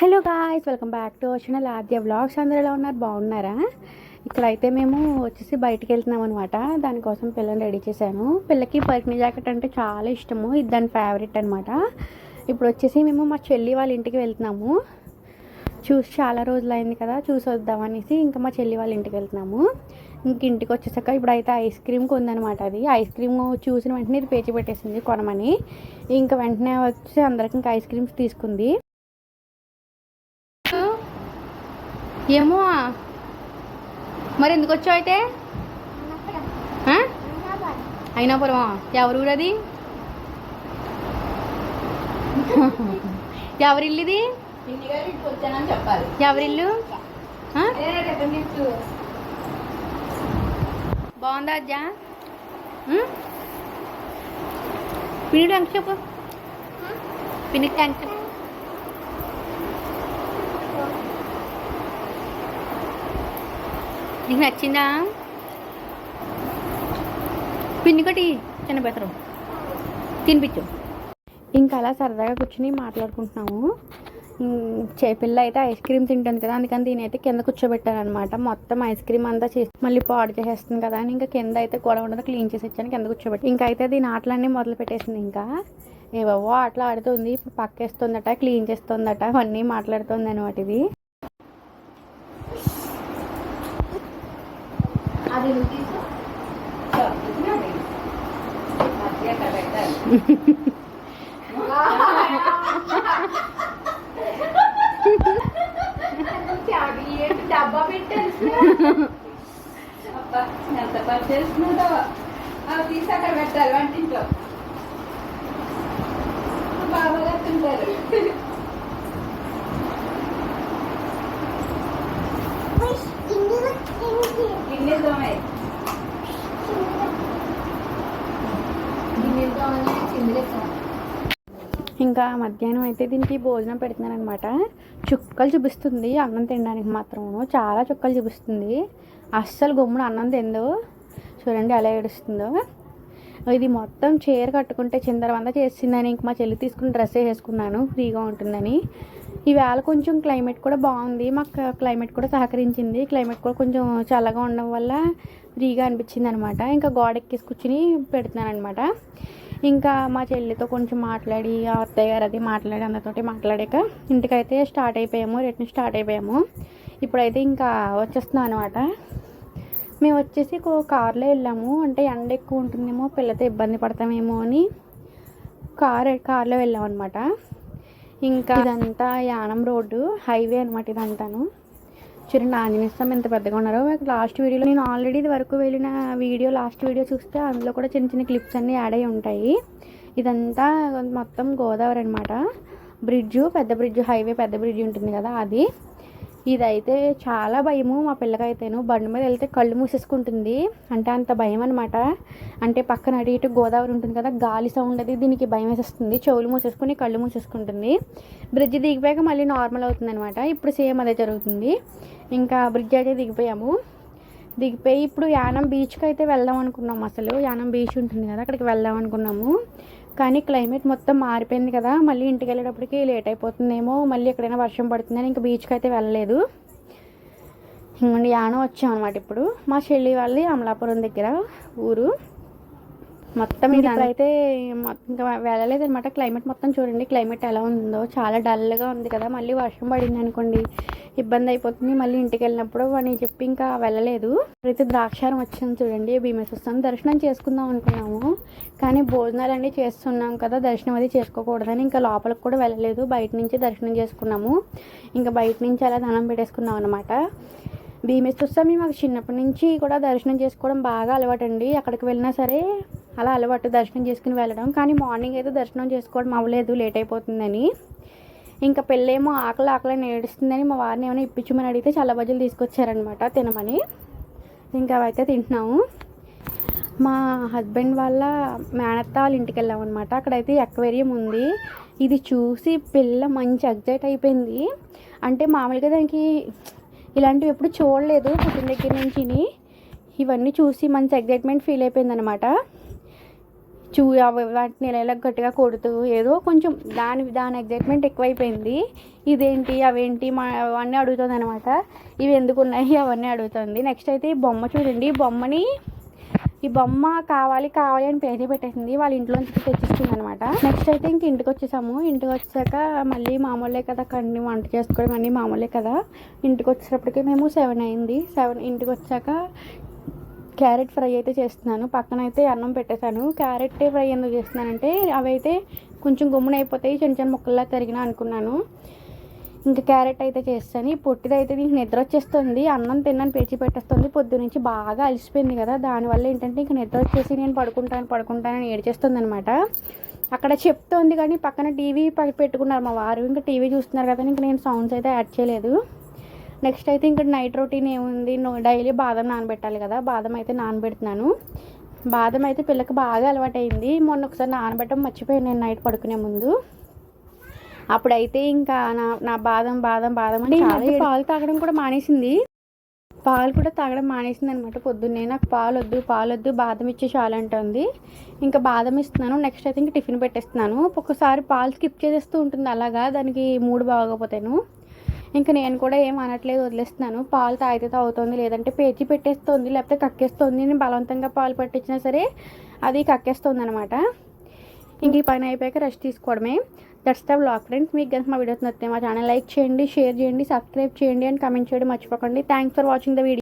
Hello guys welcome back to channel Aadya vlogs అందరూ ఎలా ఉన్నారు? బాగున్నారా? ఇక్కడైతే మేము వచ్చేసి బయటికి వెళ్తున్నాం అనమాట దానికోసం పిల్లని రెడీ చేశాను. పిల్లకి పర్కిని జాకెట్ అంటే చాలా ఇష్టము. ఇది దాని ఫేవరెట్ అనమాట ఇప్పుడు వచ్చేసి మేము మా చెల్లి వాళ్ళ ఇంటికి వెళ్తున్నాము. చూసి చాలా రోజులు అయింది కదా చూసి వద్దామనేసి ఇంకా మా చెల్లి వాళ్ళ ఇంటికి వెళ్తున్నాము. ఇంక ఇంటికి వచ్చేసాక ఇప్పుడు అయితే ఐస్ క్రీమ్ కొందనమాట అది. ఐస్ క్రీమ్ చూసిన వెంటనే ఇది పేచి పెట్టేసింది కొనమని. ఇంకా వెంటనే వచ్చి అందరికి ఇంకా ఐస్ క్రీమ్స్ తీసుకుంది. ఏమో? మరి ఎందుకు వచ్చావు అయితే? ఆ? అయినాపురమా? ఎవరు ఊరది? అది ఎవరిల్లు ఇది వచ్చానని చెప్పాలి ఎవరిల్లు బాగుందా అజ్జా? పిన్ని థ్యాంక్స్ చెప్పు? పిన్ని థ్యాంక్స్ చెప్పు? నీకు నచ్చిందా? పిన్ని చిన్న బెతరు తినిపించు. ఇంకా అలా సరదాగా కూర్చుని మాట్లాడుకుంటున్నాము. చే పిల్ల అయితే ఐస్ క్రీమ్ తింటుంది కదా అందుకని దీని అయితే కింద కూర్చోబెట్టాను అనమాట మొత్తం ఐస్ క్రీమ్ అంతా చేసి మళ్ళీ పాడు చేసేస్తుంది కదా అని ఇంకా కింద అయితే గొడవ ఉండదు క్లీన్ చేసి ఇచ్చాను కింద కూర్చోబెట్టి. ఇంకా అయితే దీని ఆటలన్నీ మొదలు పెట్టేసింది ఇంకా. ఏవో ఆటలు ఆడుతుంది ఇప్పుడు పక్కేస్తుందట క్లీన్ చేస్తుందట అవన్నీ మాట్లాడుతుంది అనమాట ఇది అది పెట్టాలి. డబ్బా పెట్టాల్సిన ఎంత పని చేస్తున్నాడో. అవి తీసి అక్కడ పెట్టాలి వంటింట్లో. బాగా తింటారు. ఇంకా మధ్యాహ్నం అయితే దీనికి భోజనం పెడుతున్నాను అనమాట చుక్కలు చూపిస్తుంది అన్నం తినడానికి మాత్రం చాలా చుక్కలు చూపిస్తుంది. అస్సలు గమ్మున అన్నం తిందో. చూడండి ఎలా ఏడుస్తుందో. ఇది మొత్తం చీర కట్టుకుంటే చిందరవంద చేసిందని ఇంక మా చెల్లి తీసుకుని డ్రెస్ వేసుకున్నాను ఫ్రీగా ఉంటుందని. ఈవేళ కొంచెం క్లైమేట్ కూడా బాగుంది. మాకు క్లైమేట్ కూడా సహకరించింది. క్లైమేట్ కూడా కొంచెం చల్లగా ఉండడం వల్ల ఫ్రీగా అనిపించింది అనమాట ఇంకా గోడ ఎక్కేసి కూర్చుని పెడుతున్నాను అనమాట ఇంకా మా చెల్లితో కొంచెం మాట్లాడి ఆ అత్తయ్య గారు అది మాట్లాడి అందరితోటి మాట్లాడాక ఇంటికైతే స్టార్ట్ అయిపోయాము రిటర్న్ స్టార్ట్ అయిపోయాము. ఇప్పుడైతే ఇంకా వచ్చేస్తున్నాం అనమాట మేము వచ్చేసి కార్లో వెళ్ళాము. అంటే ఎండ ఎక్కువ ఉంటుందేమో పిల్లతో ఇబ్బంది పడతామేమో అని కార్ కార్లో వెళ్ళాం అనమాట ఇంకా ఇదంతా యానం రోడ్డు హైవే అనమాట ఇదంతాను. చూడండి ఆంజనేయ స్వామి ఎంత పెద్దగా ఉన్నారో. లాస్ట్ వీడియోలో నేను ఆల్రెడీ ఇది వరకు వెళ్ళిన వీడియో లాస్ట్ వీడియో చూస్తే అందులో కూడా చిన్న చిన్న క్లిప్స్ అన్నీ యాడ్ అయి ఉంటాయి. ఇదంతా మొత్తం గోదావరి అనమాట బ్రిడ్జు పెద్ద బ్రిడ్జ్ హైవే పెద్ద బ్రిడ్జ్ ఉంటుంది కదా అది. ఇదైతే చాలా భయము మా పిల్లకైతేను. బండి మీద వెళ్తే కళ్ళు మూసేసుకుంటుంది. అంటే అంత భయం అనమాట అంటే పక్కన అటు ఇటు గోదావరి ఉంటుంది కదా గాలి సౌండ్ అది దీనికి భయం వేసేస్తుంది. చెవులు మూసేసుకుని కళ్ళు మూసేసుకుంటుంది. బ్రిడ్జ్ దిగిపోయాక మళ్ళీ నార్మల్ అవుతుంది అనమాట ఇప్పుడు సేమ్ అదే జరుగుతుంది. ఇంకా బ్రిడ్జ్ అయితే దిగిపోయాము. దిగిపోయి ఇప్పుడు యానం బీచ్కి అయితే వెళ్దాం అనుకున్నాము అసలు. యానం బీచ్ ఉంటుంది కదా అక్కడికి వెళ్దాం అనుకున్నాము. కానీ క్లైమేట్ మొత్తం మారిపోయింది కదా మళ్ళీ ఇంటికి వెళ్ళేటప్పటికి లేట్ అయిపోతుందేమో మళ్ళీ ఎక్కడైనా వర్షం పడుతుందని ఇంకా బీచ్కి అయితే వెళ్ళలేదు. ఇంకోండి యానం వచ్చాం అనమాట ఇప్పుడు. మా చెల్లి వాళ్ళది అమలాపురం దగ్గర ఊరు. మొత్తం ఇది అయితే మొత్తం ఇంకా వెళ్ళలేదు అనమాట క్లైమేట్ మొత్తం చూడండి. క్లైమేట్ ఎలా ఉందో. చాలా డల్గా ఉంది కదా. మళ్ళీ వర్షం పడింది అనుకోండి. ఇబ్బంది అయిపోతుంది. మళ్ళీ ఇంటికి వెళ్ళినప్పుడు అని చెప్పి ఇంకా వెళ్ళలేదు. అయితే ద్రాక్షారం వచ్చాము చూడండి. భీమేశ్వరం దర్శనం చేసుకుందాం అనుకున్నాము. కానీ భోజనాలు అన్నీ చేస్తున్నాం కదా. దర్శనం అది చేసుకోకూడదని ఇంకా లోపలికి కూడా వెళ్ళలేదు. బయట నుంచి దర్శనం చేసుకున్నాము. ఇంకా బయట నుంచి అలా దండం పెట్టేసుకున్నాం అనమాట భీమేశ్వర స్వామి మాకు చిన్నప్పటి నుంచి కూడా దర్శనం చేసుకోవడం బాగా అలవాటు అండి అక్కడికి వెళ్ళినా సరే అలా అలవాటు దర్శనం చేసుకుని వెళ్ళడం. కానీ మార్నింగ్ అయితే దర్శనం చేసుకోవడం అవ్వలేదు లేట్ అయిపోతుందని. ఇంకా పెళ్ళేమో ఆకలి ఆకలి నేడుస్తుందని మా వారిని ఏమైనా ఇప్పించమని అడిగితే చాలా బజ్జీలు తీసుకొచ్చారనమాట తినమని. ఇంకా అవైతే తింటున్నాము. మా హస్బెండ్ వాళ్ళ మేనత్త వాళ్ళ ఇంటికి వెళ్ళాం అనమాట అక్కడైతే ఎక్వేరియం ఉంది. ఇది చూసి పిల్ల మంచి ఎగ్జైట్ అయిపోయింది. అంటే మామూలుగా దానికి ఇలాంటివి ఎప్పుడు చూడలేదు పుట్టిన దగ్గర నుంచి ఇవన్నీ చూసి మంచి ఎగ్జైట్మెంట్ ఫీల్ అయిపోయింది అనమాట చూ అవి వాటిని ఇలా గట్టిగా కొడుతూ ఏదో కొంచెం దాని దాని ఎగ్జైట్మెంట్ ఎక్కువైపోయింది. ఇదేంటి అవేంటి మా అవన్నీ అడుగుతుంది అనమాట ఇవి ఎందుకు ఉన్నాయి అవన్నీ అడుగుతుంది. నెక్స్ట్ అయితే ఈ బొమ్మ చూడండి. ఈ బొమ్మని ఈ బొమ్మ కావాలి కావాలి అని పేరు పెట్టేసింది. వాళ్ళ ఇంట్లో నుంచి తెచ్చిస్తుంది అనమాట నెక్స్ట్ అయితే ఇంక ఇంటికి వచ్చేసాము. ఇంటికి వచ్చాక మళ్ళీ మామూలే కదా కండి వంట చేసుకోవడం అన్నీ మామూలే కదా. ఇంటికి వచ్చేటప్పటికి మేము సెవెన్ అయింది. సెవెన్ ఇంటికి వచ్చాక క్యారెట్ ఫ్రై అయితే చేస్తున్నాను. పక్కన అయితే అన్నం పెట్టేశాను. క్యారెట్ ఫ్రై ఎందుకు చేస్తున్నానంటే అవి అయితే కొంచెం గుమ్మున అయిపోతాయి చిన్న చిన్న ముక్కల్లా తరిగినా అనుకున్నాను. ఇంకా క్యారెట్ అయితే చేస్తాను. ఈ పొట్టిది అయితే నీకు నిద్ర వచ్చేస్తుంది అన్నం తిన్నాను పేచి పెట్టేస్తుంది. పొద్దు నుంచి బాగా అలసిపోయింది కదా. దానివల్ల ఏంటంటే ఇంక నిద్ర వచ్చేసి నేను పడుకుంటాను పడుకుంటానని ఏడ్చేస్తుంది అనమాట అక్కడ చెప్తోంది కానీ పక్కన టీవీ పెట్టుకున్నారు మా వారు. ఇంకా టీవీ చూస్తున్నారు కదా ఇంకా నేను సౌండ్స్ అయితే యాడ్ చేయలేదు. నెక్స్ట్ అయితే ఇంకా నైట్ రొటీన్ ఏముంది? డైలీ బాదం నానబెట్టాలి కదా బాదం అయితే నానబెడుతున్నాను. బాదం అయితే పిల్లకి బాగా అలవాటైంది. మొన్న ఒకసారి నానబెట్టడం మర్చిపోయాను నేను నైట్ పడుకునే ముందు. అప్పుడైతే ఇంకా నా నా బాదం బాదం బాదం ఏడు- పాలు తాగడం కూడా మానేసింది. పాలు కూడా తాగడం మానేసింది అనమాట పొద్దున్నే. నాకు పాలు వద్దు పాలు వద్దు బాదం ఇచ్చే చాలు అంటుంది. ఇంకా బాదం ఇస్తున్నాను. నెక్స్ట్ అయితే ఇంకా టిఫిన్ పెట్టేస్తున్నాను. ఒక్కొక్కసారి పాలు స్కిప్ చేసేస్తూ ఉంటుంది. అలాగా దానికి మూడు బాగోపోతాను. ఇంకా నేను కూడా ఏం అనట్లేదు వదిలేస్తున్నాను. పాలు తాగితే తాగుతుంది లేదంటే పేచి పెట్టేస్తుంది లేకపోతే కక్కేస్తుంది. నేను బలవంతంగా పాలు పట్టించినా సరే అది కక్కేస్తుంది అనమాట ఇంక ఈ పని అయిపోయాక రెస్ట్ తీసుకోవడమే. దట్స్ ద బ్లాగ్ ఫ్రెండ్స్ మీకు కనుక మా వీడియోస్ నచ్చితే మా ఛానల్ లైక్ చేయండి షేర్ చేయండి సబ్స్క్రైబ్ చేయండి అండ్ కమెంట్ చేయడం. మర్చిపోకండి. Thanks for watching the video